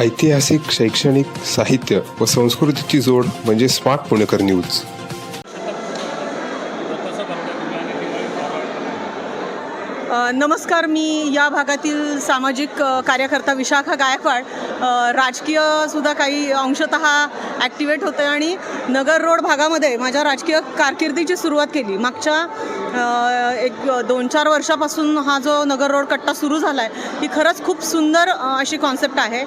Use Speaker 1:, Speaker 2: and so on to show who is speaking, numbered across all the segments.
Speaker 1: ऐतिहासिक शैक्षणिक साहित्य व संस्कृतीची जोड म्हणजे स्मार्ट पुणेकर न्यूज
Speaker 2: नमस्कार मी या भागातील सामाजिक कार्यकर्ता विशाखा गायकवाड. राजकीयसुद्धा राजकीय सुद्धा काही अंशतः ॲक्टिवेट होते आणि नगर रोड भागामध्ये माझ्या राजकीय कारकिर्दीची सुरुवात केली. मागच्या एक दोन चार वर्षापासून हा जो नगर रोड कट्टा सुरू झाला आहे ही खरंच खूप सुंदर अशी कॉन्सेप्ट आहे.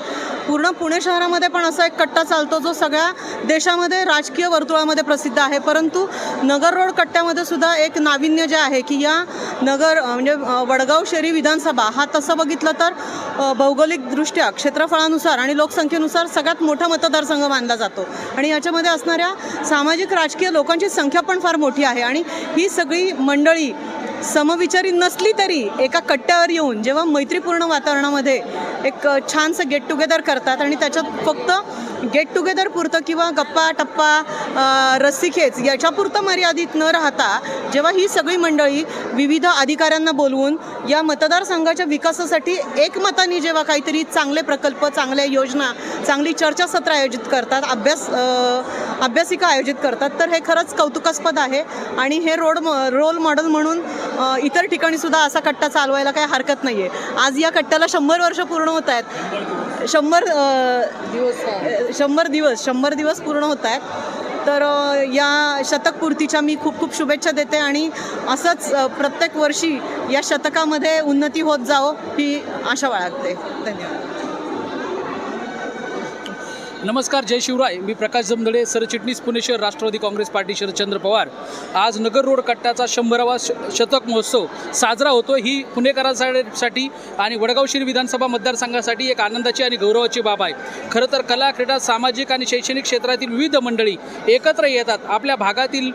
Speaker 2: पूर्ण पुणे शहरामध्ये पण असा एक कट्टा चालतो जो सगळ्या देशामध्ये राजकीय वर्तुळामध्ये प्रसिद्ध आहे. परंतु नगर रोड कट्ट्यामध्ये सुद्धा एक नाविन्य जे आहे की या नगर म्हणजे वडगाव शहरी विधानसभा हा तसं बघितलं तर भौगोलिकदृष्ट्या क्षेत्रफळानुसार आणि लोकसंख्येनुसार सगळ्यात मोठा मतदारसंघ मानला जातो. आणि याच्यामध्ये असणाऱ्या सामाजिक राजकीय लोकांची संख्या पण फार मोठी आहे. आणि ही सगळी मंडळी समविचारी नसली तरी एका कट्ट्यावर येऊन जेव्हा मैत्रीपूर्ण वातावरणामध्ये एक छानसं गेट टुगेदर करतात आणि त्याच्यात फक्त गेट टुगेदर पुरतं किंवा गप्पा टप्पा रस्सीखेच याच्यापुरतं मर्यादित न राहता जेव्हा ही सगळी मंडळी विविध अधिकाऱ्यांना बोलवून या मतदारसंघाच्या विकासासाठी एकमताने जेव्हा काहीतरी चांगले प्रकल्प चांगल्या योजना चांगली चर्चासत्र आयोजित करतात अभ्यास अभ्यासिका आयोजित करतात तर हे खरंच कौतुकास्पद आहे. आणि हे रोड रोल मॉडेल म्हणून इतर ठिकाणीसुद्धा असा कट्टा चालवायला काही हरकत नाही आहे आज या कट्ट्याला शंभर वर्ष पूर्ण होत आहेत. शंभर दिवस शंभर दिवस शंभर दिवस पूर्ण होत आहेत. तर या शतकपूर्तीच्या मी खूप खूप शुभेच्छा देते आणि असंच प्रत्येक वर्षी या शतकामध्ये उन्नती होत जावं ही आशा बाळगते. धन्यवाद.
Speaker 3: नमस्कार जय शिवराय. मी प्रकाश जमदडे सरचिटणीस पुणे शहर राष्ट्रवादी काँग्रेस पार्टी शरदचंद्र पवार. आज नगर रोड कट्ट्याचा शंभरावा श शतक महोत्सव साजरा होतो ही पुणेकरांसाठी आणि वडगाव शिरी विधानसभा मतदारसंघासाठी एक आनंदाची आणि गौरवाची बाब आहे. खरं तर कला क्रीडा सामाजिक आणि शैक्षणिक क्षेत्रातील विविध मंडळी एकत्र येतात. आपल्या भागातील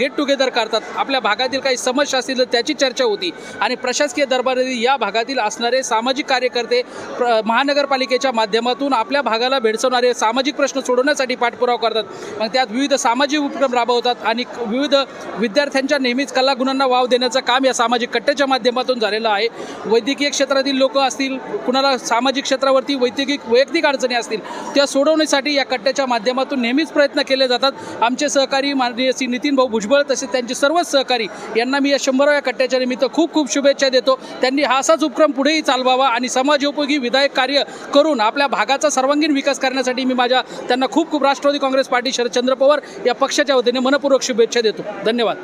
Speaker 3: गेट टुगेदर करतात. आपल्या भागातील काही समस्या असतील तर त्याची चर्चा होती. आणि प्रशासकीय दरबारी या भागातील असणारे सामाजिक कार्यकर्ते प्र महानगरपालिकेच्या माध्यमातून आपल्या भागाला भेडसवणारे सामाजिक प्रश्न सोडवण्यासाठी पाठपुरावा करतात. मग त्यात विविध सामाजिक उपक्रम राबवतात आणि विविध विद्यार्थ्यांच्या नेहमीच कलागुणांना वाव देण्याचं काम या सामाजिक कट्ट्याच्या माध्यमातून झालेलं आहे. वैद्यकीय क्षेत्रातील लोक असतील कुणाला सामाजिक क्षेत्रावरती वैद्यकीय वैयक्तिक अडचणी असतील त्या सोडवण्यासाठी या कट्ट्याच्या माध्यमातून नेहमीच प्रयत्न केले जातात. आमचे सहकारी माननीय श्री नितीन भाऊ भुजबळ तसेच त्यांचे सर्वच सहकारी यांना मी या शंभराव्या कट्ट्याच्या निमित्त खूप खूप शुभेच्छा देतो. त्यांनी हा असाच उपक्रम पुढेही चालवावा आणि समाजोपयोगी विधायक कार्य करून आपल्या भागाचा सर्वांगीण विकास करण्यासाठी मी माझ्या त्यांना खूप खूप राष्ट्रवादी काँग्रेस पार्टी शरदचंद्र पवार या पक्षाच्या वतीने मनपूर्वक शुभेच्छा देतो. धन्यवाद.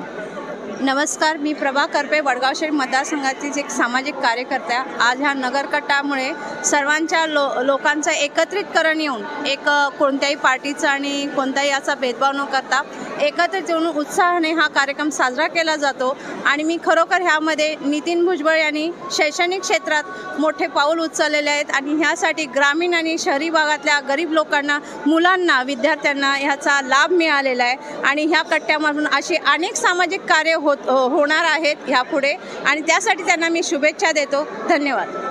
Speaker 4: नमस्कार मी प्रभा करपे वडगाव शहर मतदारसंघातील एक सामाजिक कार्यकर्त्या. आज ह्या नगरकटामुळे सर्वांच्या लो लोकांचं एकत्रितकरण येऊन एक कोणत्याही पार्टीचं आणि कोणताही असा भेदभाव न करता एकत्रित येऊन उत्साहाने हा कार्यक्रम साजरा केला जातो. आणि मी खरोखर ह्यामध्ये नितीन भुजबळ यांनी शैक्षणिक क्षेत्रात मोठे पाऊल उचललेले आहेत. आणि ह्यासाठी ग्रामीण आणि शहरी भागातल्या गरीब लोकांना मुलांना विद्यार्थ्यांना ह्याचा लाभ मिळालेला आहे. आणि ह्या कट्ट्यामधून अशी अनेक सामाजिक कार्य होत होणार आहेत ह्यापुढे. आणि त्यासाठी त्यांना मी शुभेच्छा देतो. धन्यवाद.